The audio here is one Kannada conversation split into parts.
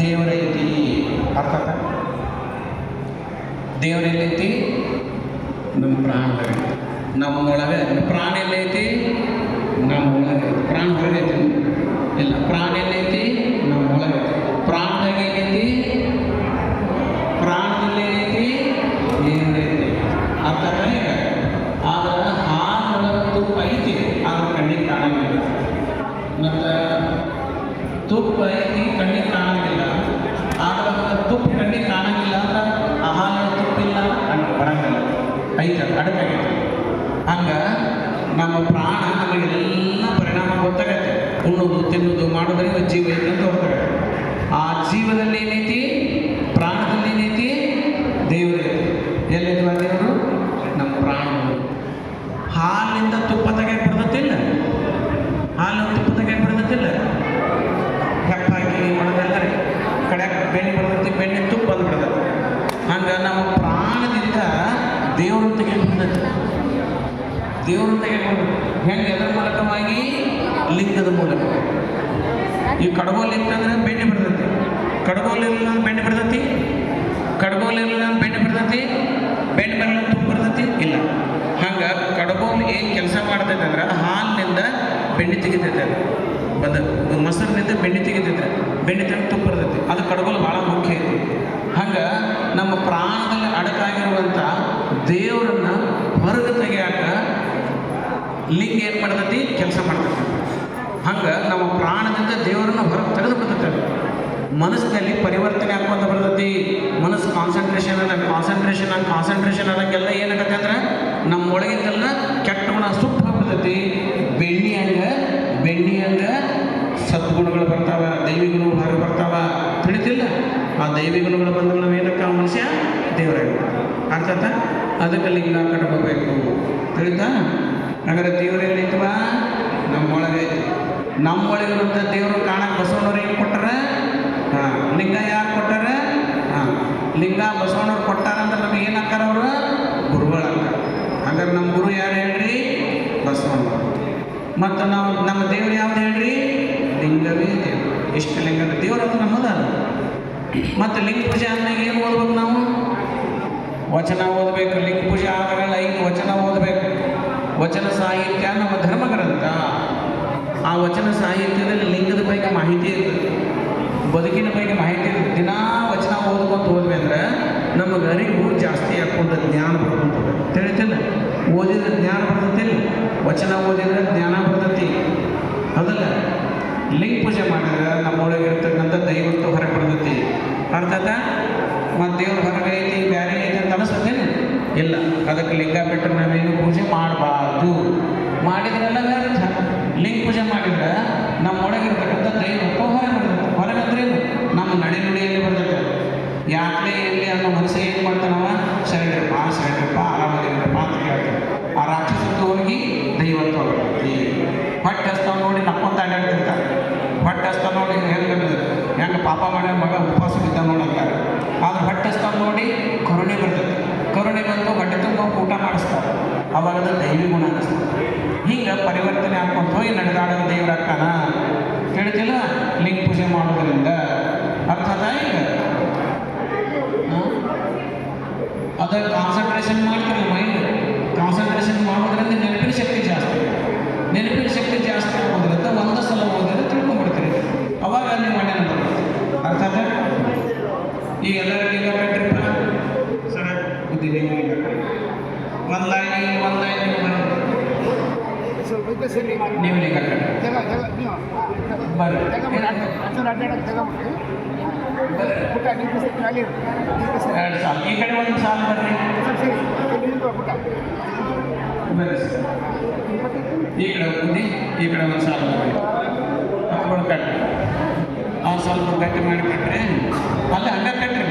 ದೇವರೈತಿ ಅರ್ಥ ಆತ? ದೇವರೆಲ್ಲೈತಿ ನಮ್ಮ ಪ್ರಾಣದಾಗ ನಮ್ಮೊಳಗೆ ಪ್ರಾಣ ಎಲ್ಲೈತಿ ನಮ್ಮ ಒಳಗೆ ಪ್ರಾಣ ಹೊರಗೈತಿ ಇಲ್ಲ. ಪ್ರಾಣ ಎಲ್ಲೈತಿ ನಮ್ಮೊಳಗೆ ಪ್ರಾಣದಾಗ ಏನೈತಿ ಪ್ರಾಣದಲ್ಲಿ ಏನೈತಿ ಏನೈತಿ ಅರ್ಥ ಆಯ್ತಾ? ಈಗ ಆದ್ರೆ ಹಾಲೊಳಗೆ ತುಪ್ಪ ಐತಿ. ಆದ್ರೆ ಕಣ್ಣಿಗೆ ಕಾಣಂಗಿಲ್ಲ. ಮತ್ತು ತುಪ್ಪ ಐತಿ, ಕಣ್ಣಿಗೆ ಕಾಣಂಗಿಲ್ಲ ಆದ್ರೆ ಅದು ತುಪ್ಪ ಕಣ್ಣಿಗೆ ಕಾಣಂಗಿಲ್ಲ ಅಂತ ಆ ಹಾಲಿನ ತುಪ್ಪಿಲ್ಲ ಕಣ್ಣು ಬರಂಗಿಲ್ಲ ಐತೆ ಅಡಕಾಗೈತೆ ಹಂಗೆ ನಮ್ಮ ಪ್ರಾಣ ನಮಗೆಲ್ಲ ಪರಿಣಾಮ ಗೊತ್ತಾಗತ್ತೆ. ಉಣ್ಣೋದು ತಿನ್ನೋದು ಮಾಡೋದ್ರಿಂದ ಜೀವ ಐತೆ ಅಂತ ಹೋಗ್ತಾರೆ. ಆ ಜೀವದಲ್ಲಿ ಏನೈತಿ? ಪ್ರಾಣದಲ್ಲಿ ಏನೈತಿ? ದೇವರೈತಿ ಎಲ್ಲಿರುವ ದೇವರು ನಮ್ಮ ಪ್ರಾಣಗಳು. ಹಾಲಿನಿಂದ ತುಪ್ಪ ತೆಗೆಯಕ್ಕೆ ಬರ್ತತಿಲ್ಲ. ಹಾಲು ತುಪ್ಪ ತೆಗೆಯಕ್ಕೆ ಬರ್ತತಿಲ್ಲ. ಹೆಪ್ಪಾಕಿ ಮಾಡೋದಲ್ಲ ಕಡೆ ಬೆಣ್ಣೆ ಬರ್ತೈತಿ, ಬೆಣ್ಣೆ ತುಪ್ಪ ಬಂದ್ಬಿಡ್ತೈತಿ ಹಂಗೆ ನಮ್ಮ ದೇವರು ತೆಗೆಯಕ್ಕೆ ಬರ್ತೈತಿ ದೇವರು ತೆಗೆದುಕೊಂಡು ಹೆಂಗೆ? ಎದರ ಮೂಲಕವಾಗಿ ಲಿಂಗದ ಮೂಲಕ. ಈ ಕಡಗೋಲ್ ಇತ್ತಂದ್ರೆ ಬೆಣ್ಣೆ ಇಲ್ಲ ಅಂದ್ರೆ ಬೆಣ್ಣೆ ಇರಲಿಲ್ಲ ಅಂದ್ರೆ ಬೆಣ್ಣೆ ಬಿಡ್ತೈತಿ ಬೆಣ್ಣೆ ಬರಲ್ಲ ತುಂಬ ಬರ್ತೈತಿ? ಇಲ್ಲ. ಹಂಗೆ ಕಡಗೋಲ್ ಏನು ಕೆಲಸ ಮಾಡ್ತೈತೆ ಅಂದ್ರೆ ಹಾಲಿನಿಂದ ಬೆಣ್ಣೆ ತೆಗಿತೈತೆ ಅದು. ಬಂದ ಮೊಸರಿನಿಂದ ಬೆಣ್ಣೆ ತೆಗಿತೈತೆ. ಬೆಣ್ಣೆ ತೆಗೆದು ತುಪ್ಪ ಬರ್ತೈತಿ. ಅದು ಕಡಗೋಲು ಭಾಳ ಮುಖ್ಯ ಐತಿ ಹಂಗೆ ನಮ್ಮ ಪ್ರಾಣದಲ್ಲಿ ಅಡಕಾಗಿರುವಂಥ ದೇವರನ್ನ ಹೊರಗೆ ತೆಗಿಯಾಕ ಲಿಂಗ ಏನು ಮಾಡ್ತೈತಿ? ಕೆಲಸ ಮಾಡ್ತೈತಿ. ಹಂಗೆ ನಮ್ಮ ಪ್ರಾಣದಿಂದ ದೇವರನ್ನ ಹೊರಗೆ ತೆಗೆದು ಬಿಡ್ತೈತೆ. ಮನಸ್ಸಿನಲ್ಲಿ ಪರಿವರ್ತನೆ ಆಗುವಂತ ಬರ್ತೈತಿ. ಮನಸ್ಸು ಕಾನ್ಸಂಟ್ರೇಷನ್ ಅದ ಕಾನ್ಸಂಟ್ರೇಷನ್ ಆಗಿ ಕಾನ್ಸಂಟ್ರೇಷನ್ ಆದಂಗೆಲ್ಲ ಏನಾಗತ್ತೆ ಅಂದ್ರೆ ನಮ್ಮ ಒಳಗಿಂದೆಲ್ಲ ಕೆಟ್ಟ ಗುಣ ಸುಟ್ಟು ಹೋಗ್ಬಿಡ್ತೈತಿ ಬೆಣ್ಣಿ ಹಂಗೆ ಬೆಣ್ಣಿ ಹಂಗೆ ಸದ್ಗುಣಗಳು ಬರ್ತಾವ, ದೈವಿ ಗುಣಗಳು ಹೊರಗೆ ಬರ್ತಾವ. ತಿಳಿತಿಲ್ಲ ಆ ದೈವಿ ಗುಣಗಳು ಬಂದಾಗ ನಾವು ಏನಕ್ಕ ಆ ಮನುಷ್ಯ? ದೇವರಾಗಿ ಅರ್ಥ ಅದಕ್ಕೆ ಲಿಂಗ ಕಟ್ಕೋಬೇಕು. ತಿಳಿತಾ? ಹಾಗಾದ್ರೆ ದೇವರು ಇದ್ವ ನಮ್ಮೊಳಗೆ ನಮ್ಮೊಳಗಿರುವಂಥ ದೇವರು ಕಾಣಕ್ಕೆ ಬಸವಣ್ಣವ್ರು ಏನು ಕೊಟ್ಟಾರೆ? ಹಾಂ, ಲಿಂಗ ಯಾರು ಕೊಟ್ಟಾರ? ಹಾಂ, ಲಿಂಗ ಬಸವಣ್ಣವ್ರು ಕೊಟ್ಟಾರಂದ್ರೆ ನಮಗೆ ಏನು ಹಾಕಾರ ಅವರು? ಗುರುಗಳು ಅಂತ ಹಾಗಾದ್ರೆ ನಮ್ಮ ಗುರು ಯಾರು ಹೇಳ್ರಿ? ಬಸವಣ್ಣ ಮತ್ತು ನಾವು ನಮ್ಮ ದೇವ್ರು ಯಾವ್ದು ಹೇಳ್ರಿ? ಲಿಂಗವೇ ದೇವರು. ಎಷ್ಟು ಲಿಂಗ ದೇವರು ಅದು ನಮ್ಮದ ಮತ್ತು ಲಿಂಗ ಪೂಜೆ ಆದ್ಮೇಲೆ ಏನು ಓದ್ಬೇಕು ನಾವು? ವಚನ ಓದಬೇಕು, ಲಿಂಗ ಪೂಜೆ ಆದಮೇಲೆ ಐದು ವಚನ ಓದಬೇಕು. ವಚನ ಸಾಹಿತ್ಯ ನಮ್ಮ ಧರ್ಮ ಗ್ರಂಥ ಆ ವಚನ ಸಾಹಿತ್ಯದಲ್ಲಿ ಲಿಂಗದ ಬಗ್ಗೆ ಮಾಹಿತಿ ಇರ್ತದೆ. ಬದುಕಿನ ಬಗ್ಗೆ ಮಾಹಿತಿ ಇರ್ತದೆ. ದಿನಾ ವಚನ ಓದ್ಕೊಂತ ಹೋದ್ವಿ ಅಂದ್ರೆ ನಮಗೆ ಅರಿವು ಜಾಸ್ತಿ ಹಾಕ್ಕೊಂಡ ಜ್ಞಾನ ಬರ್ತದೆ. ತಿಳಿತಿಲ್ಲ? ಓದಿದ್ರೆ ಜ್ಞಾನ ಬರ್ತೈತಿಲ್ಲ ವಚನ ಓದಿದ್ರೆ ಜ್ಞಾನ ಬರ್ತೈತಿ. ಅದಲ್ಲ ಲಿಂಗ ಪೂಜೆ ಮಾಡಿದ್ರೆ ನಮ್ಮೊಳಗೆ ಇರ್ತಕ್ಕಂಥ ದೈವತ್ವ ಹೊರಗೆ ಬರ್ತೈತಿ. ಅರ್ಥ ಆಯ್ತಾ ಮತ್ತು ದೇವ್ರ ಹೊರಗೆ ಐತಿ ಅನಿಸ್ತೇನೆ ಇಲ್ಲ. ಅದಕ್ಕೆ ಲಿಂಗ ಬಿಟ್ಟರೆ ನಾವೇನು ಪೂಜೆ ಮಾಡಬಾರ್ದು. ಮಾಡಿದ್ರೆಲ್ಲ ವ್ಯರ್ಥ. ಲಿಂಗ ಪೂಜೆ ಮಾಡಿದ್ರೆ ನಮ್ಮೊಳಗಿರ್ತಕ್ಕಂಥ ದೈವತ್ವ ಹೊರಗೆ ಬರ್ತೈತೆ ಹೊರಗಂದ್ರೆ? ನಮ್ಮ ನಡೆ ನುಡಿಯಲ್ಲಿ ಬರ್ತದೆ. ಯಾಕೆ ಇಲ್ಲಿ ಅನ್ನೋ ಮನಸ್ಸೇ ಏನು ಮಾಡ್ತಾನವ ಶರಣರಪ್ಪ ಶರಣರಪ್ಪ ಆರಾಮದಿರಪ್ಪ ಅಂತ ಕೇಳ್ತಾನೆ ಆ ರಾಕ್ಷಸಕ್ಕೆ ಹೋಗಿ ದೈವತ್ವ ಹೊಟ್ಟೆ ಹಸ್ತಾವ ನೋಡಿ ನಕ್ಕೊಂತ ಅಡ್ಡಾಡ್ತಿರ್ತಾರೆ ಹೊಟ್ಟೆ ಹಸ್ತಾವ ನೋಡಿ ಹೆಂಗೆ ಹೆಂಗೆ ಪಾಪ ಮಾಡ್ಯಾರ ಮಗ? ಉಪವಾಸ ಬಿದ್ದ ನೋಡಂತಾರೆ ಆದ್ರೆ ಹೊಟ್ಟೆ ಹಸ್ತಾವ ನೋಡಿ ಕರುಣೆ ಬರ್ತೈತಿ ಕರುಣೆ ಬಂದು ಹೊಟ್ಟೆ ತುಂಬ ಊಟ ಮಾಡಿಸ್ತಾರೆ. ಅವಾಗ ಅದು ದೈವಿ ಗುಣ ಅನಿಸ್ತದೆ ಹಿಂಗೆ ಪರಿವರ್ತನೆ ಹಾಕ್ಕೊಂತ ಹೋಗಿ ನಡೆದಾಡೋ ದೇವ್ರ ದೇವರಕ್ಕನ ಹೇಳ್ತಿಲ್ಲ ಲಿಂಗ ಪೂಜೆ ಮಾಡೋದ್ರಿಂದ. ಅರ್ಥ ಆಯ್ತಾ ಈಗ ಅದ ಕಾನ್ಸಂಟ್ರೇಷನ್ ಮಾಡ್ತಾರೆ ಮೈಂಡ್ ಕಾನ್ಸಂಟ್ರೇಷನ್ ಮಾಡೋದ್ರಿಂದ ನೆನಪಿನ ಶಕ್ತಿ ಜಾಸ್ತಿ. ನೆನಪಿನ ಶಕ್ತಿ ಜಾಸ್ತಿ ಆಗೋದ್ರಿಂದ ಒಂದು ಸಲ ಓದಿದ್ರೆ ತಿಳ್ಕೊಂಡ್ಬಿಡ್ತೀರಿ. ಅವಾಗ ನೀವು ಮಾಡ್ಯಾನ ಬರುತ್ತೆ. ಅರ್ಥ ಆಯ್ತಾ ಈಗ ಎಲ್ಲರ ಲಿಂಗ ಕಟ್ಟಿರಪ್ಪ ಸರ ಬುದ್ಧಿ ನೀವು ಲಿಂಗ ಕಟ್ಟಿ ಒಂದು ಲೈನ್ ಒಂದು ಲೈನ್ ಸ್ವಲ್ಪ ಈ ಸರಿ ನೀವು ಲಿಂಗ ಕಟ್ಟಿ ಜಗ ಜಗ ನೀವು ಬರ್ರಿ ಒಂಚೂರು ಅಡ್ಡಾಡಕ್ಕೆ ತಗೊಂಬಿಟ್ಟು ಬರ್ರಿ ಪುಟ್ಟ ನಿಮ್ಮ ಸರಿ ಅಲ್ಲಿ ಇರು. ನಿಮ್ಮ ಸರಿ ಎರಡು ಸಾಲ ಈ ಕಡೆ ಒಂದು ಸಾಲ ಬರ್ರಿ. ಬರ್ರಿ ಈ ಕಡೆ ಬುದ್ಧಿ ಈ ಕಡೆ ಒಂದು ಸಾಲ ಬರ್ರಿ ಮಕ್ಕಳು ಕಟ್ಟಿ ಆ ಸ್ವಲ್ಪ ಕಟ್ಟಿ ಮಾಡಿ ಕಟ್ರಿ ಅಲ್ಲೇ ಹಂಗೆ ಕಟ್ರಿ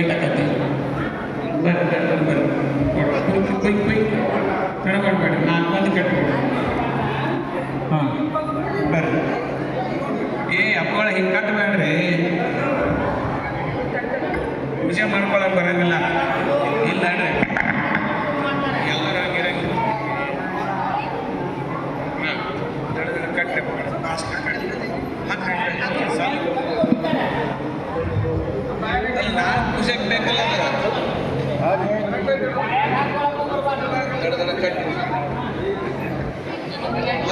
ಲೇಟ್ ಬರ್ರಿ ಬರ್ರಿ ಬರ್ರಿ ಕೊಯ್ಕ್ ಕೊಯ್ಕ್ ಕಡಿಮೆ ಮಾಡಬೇಡಿ. ನಾನು ಬಂದು ಕಟ್ಬೇಡಿ ಹಾಂ, ಬರ್ರಿ. ಏ, ಅಪ್ಪಳ, ಹಿಂಗೆ ಕಟ್ಟಬೇಡ್ರಿ ಪೂಜೆ ಮಾಡ್ಕೊಳಕ್ಕೆ ಬರಂಗಿಲ್ಲ. ಇಲ್ಲ ರೀ ಎಲ್ಲರಾಗಿರಂಗಿಲ್ಲ ಹಾಂ ಕಟ್ಟಬೇಕು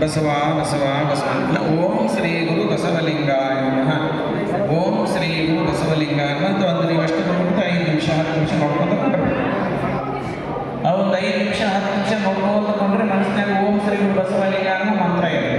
ಬಸವ ಬಸವ ಬಸವ ಓಂ ಶ್ರೀ ಗುರು ಬಸವಲಿಂಗಾಯ ನಮಃ. ಓಂ ಶ್ರೀ ಗುರು ಬಸವಲಿಂಗ ಅನ್ನೋದು ಒಂದು ನೀವು ಅಷ್ಟು ನೋಡ್ಬಿಟ್ಟು ಐದು ನಿಮಿಷ, ಹತ್ತು ನಿಮಿಷ ನೋಡ್ಕೊಂಡು ಕೊಂಡ್ರೆ ಐದು ನಿಮಿಷ, ಹತ್ತು ನಿಮಿಷ ನೋಡ್ಕೊಂತ ಕೊಂಡ್ರೆ ಮನಸ್ಸಿನಾಗ ಓಂ ಶ್ರೀ ಗುರು ಬಸವಲಿಂಗ ಅನ್ನೋ ಮಂತ್ರ ಇದೆ.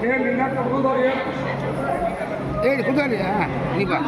ಹೇಳಿ ಕುದಾರಿ ஏய் கொடுத்தாலியா நீப்பா